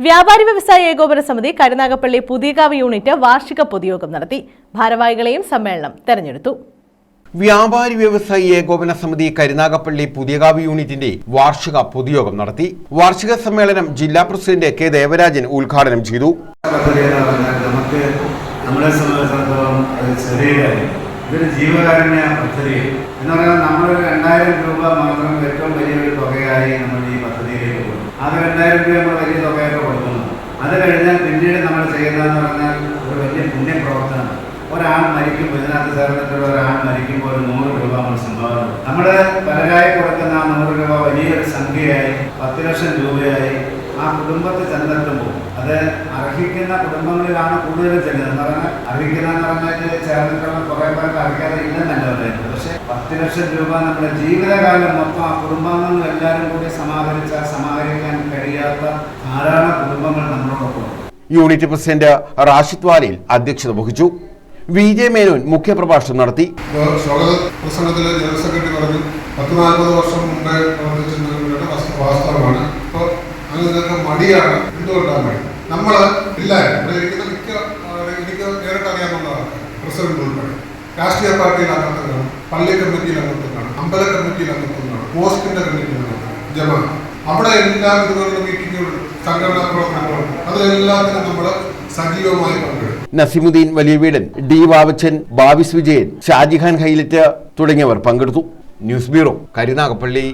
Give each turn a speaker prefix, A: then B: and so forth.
A: വ്യാപാരി വ്യവസായ ഏകോപന സമിതി കരുനാഗപ്പള്ളി പുതിയകാവ് യൂണിറ്റ് വാർഷിക പൊതുയോഗം നടത്തി. ഭാരവാഹികളെയും സമ്മേളനം തെരഞ്ഞെടുത്തു.
B: വ്യാപാരി വ്യവസായി ഏകോപന സമിതി കരുനാഗപ്പള്ളി പുതിയകാവ് യൂണിറ്റിന്റെ വാർഷിക പൊതുയോഗം നടത്തി. വാർഷിക സമ്മേളനം ജില്ലാ പ്രസിഡന്റ് കെ ദേവരാജൻ ഉദ്ഘാടനം ചെയ്തു.
C: നമുക്ക് നമ്മളെ സംബന്ധിച്ചിടത്തോളം അത് ചെറിയ കാര്യം. ഇതൊരു ജീവകാരുണ്യ പദ്ധതി എന്ന് പറഞ്ഞാൽ നമ്മൾ രണ്ടായിരം രൂപ മാത്രം ഏറ്റവും വലിയൊരു തുകയായി നമ്മൾ ഈ അത് രണ്ടായിരം രൂപ നമ്മൾ വലിയ തുകയൊക്കെ കൊടുക്കുന്നു അത് കഴിഞ്ഞാൽ പിന്നീട് നമ്മൾ ചെയ്യുന്നതെന്ന് പറഞ്ഞാൽ ഒരു വലിയ പുണ്യ പ്രവർത്തനമാണ്. ഒരാൾ മരിക്കുമ്പോൾ ഇതിനകത്ത് ചേർന്നിട്ടുള്ള ഒരാൾ മരിക്കുമ്പോൾ ഒരു നൂറ് രൂപ നമ്മൾ സംഭാവന. നമ്മൾ പലരായി കൊടുക്കുന്ന ആ നൂറ് രൂപ വലിയൊരു സംഖ്യയായി പത്ത് ലക്ഷം രൂപയായി ആ കുടുംബത്തെ ചെന്നെത്തുമ്പോൾ അത് അർഹിക്കുന്ന കുടുംബങ്ങളിലാണ് കൂടുതലും ചെല്ലുന്നത്. എന്ന് പറഞ്ഞാൽ അർഹിക്കുന്ന പറഞ്ഞാൽ ചേർന്നിട്ടുള്ള കുറേ അറിയാതെ ഇല്ലെന്നല്ല പറയുന്നത് പക്ഷേ പത്ത് ലക്ഷം രൂപ നമ്മുടെ ജീവിതകാലം മൊത്തം ആ കുടുംബാംഗങ്ങൾ എല്ലാവരും കൂടി സമാഹരിച്ചാൽ സമാഹരിക്കാൻ കഴിയാത്ത ധാരാളം കുടുംബങ്ങൾ നമ്മളോടൊപ്പം
B: യൂണിറ്റ് പ്രസിഡന്റ് റാഷിദ് വാലിൽ അധ്യക്ഷത വഹിച്ചു. വി ജെ മേനോൻ മുഖ്യപ്രഭാഷണം നടത്തി.
D: സ്വാഗത. പ്രസംഗത്തിൽ ജനറൽ സെക്രട്ടറി പറഞ്ഞു പത്ത് നാൽപ്പത് വർഷം മുമ്പേ പ്രവർത്തിച്ചിരുന്നത് വസ്തു- വാസ്തവമാണ്. ഇപ്പോൾ അങ്ങനെ മടിയാണ്. എന്തുകൊണ്ടാണ് മടി? നമ്മൾ ഇല്ല ഇവിടെ ഇരിക്കുന്ന മിക്ക എനിക്ക് നേരിട്ട് അറിയാവുന്നതാണ്. പ്രസിഡന്റ് ഉൾപ്പെടെ. രാഷ്ട്രീയ പാർട്ടിയിൽ അംഗത്വങ്ങളും പള്ളി കമ്മിറ്റിയിൽ അംഗത്വങ്ങളും അമ്പല കമ്മിറ്റിയിൽ അംഗത്വങ്ങളും പോസ്റ്റിന്റെ കമ്മിറ്റിയിൽ കാണും അവിടെ എല്ലാ വിധങ്ങളിലും മീറ്റിങ്ങുകളും സംഘടനാ പ്രവർത്തനങ്ങളും അതിലെല്ലാത്തിനും നമ്മൾ സജീവമായി പങ്കെടുക്കും.
B: നസീമുദ്ദീൻ വലിയ വീടൻ ഡി വാവച്ചൻ ബാവിസ് വിജയൻ ഷാജിഖാൻ ഹൈലറ്റ് തുടങ്ങിയവർ പങ്കെടുത്തു. News bureau Karunagappally.